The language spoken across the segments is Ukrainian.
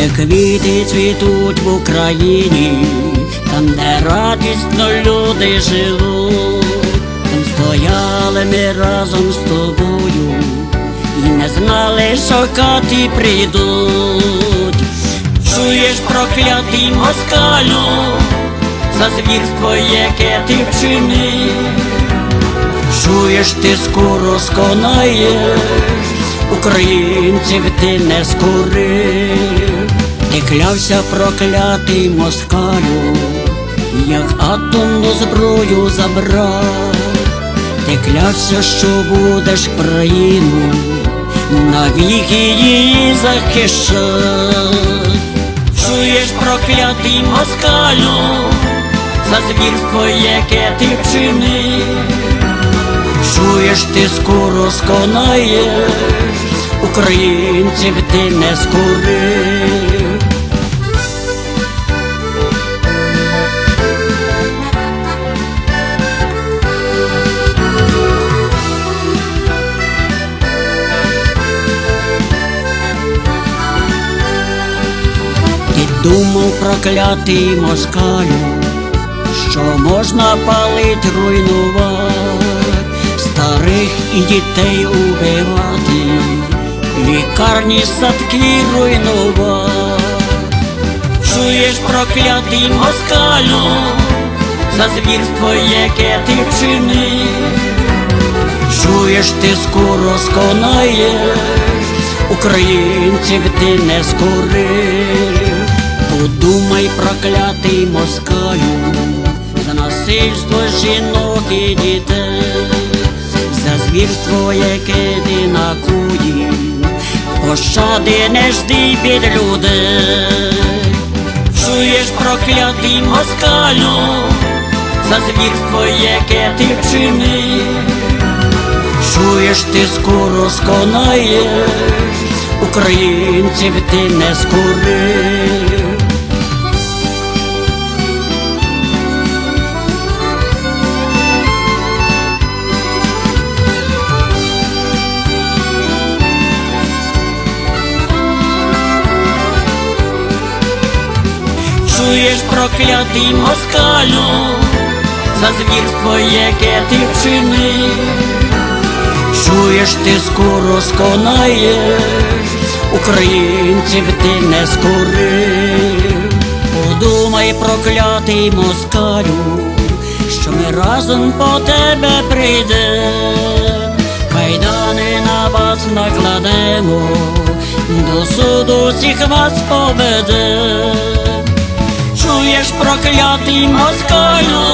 Де квіти цвітуть в Україні, там, де радісно люди живуть, там стояли ми разом з тобою і не знали, що кати прийдуть. Чуєш проклятий москалю, за звірство, яке ти вчинив. Чуєш, ти скоро сконаєш, українців ти не скорив, ти клявся проклятий москалю, як атомну зброю забрав, ти клявся, що будеш країну, навіки її захищать. Чуєш проклятий москалю, за звірство, яке ти вчинив. Чуєш, ти скоро сконаєш, українців ти не скорив. Думав проклятий москалю, що можна палить руйнувати, старих і дітей убивати, лікарні садки руйнувати. Чуєш проклятий москалю, за звірство, яке ти вчинив. Чуєш, ти скоро сконаєш, українців ти не скорив. Подумай, проклятий москалю, за насильство жінок і дітей, за звірство, яке ти накуїв, пощади не жди від людей. Чуєш, проклятий москалю, за звірство, яке ти вчинив. Чуєш, ти скоро сконаєш, українців ти не скорив. Чуєш, проклятий москалю, за звірство, яке ти вчинив. Чуєш, ти скоро сконаєш, українців ти не скорив. Подумай, проклятий москалю, що ми разом по тебе прийдем, кайдани на вас накладемо, до суду всіх вас поведем. Чуєш, проклятий москалю,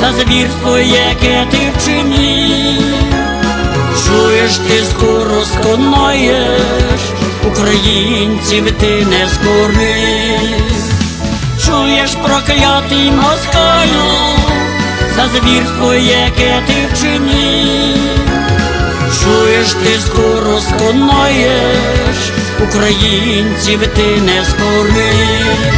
за звірство, яке ти вчинив. Чуєш, ти скоро сконаєш, українців ти не скорив. Чуєш, проклятий москалю, за звірство, яке ти вчинив. Чуєш, ти скоро сконаєш, українців ти не скорив.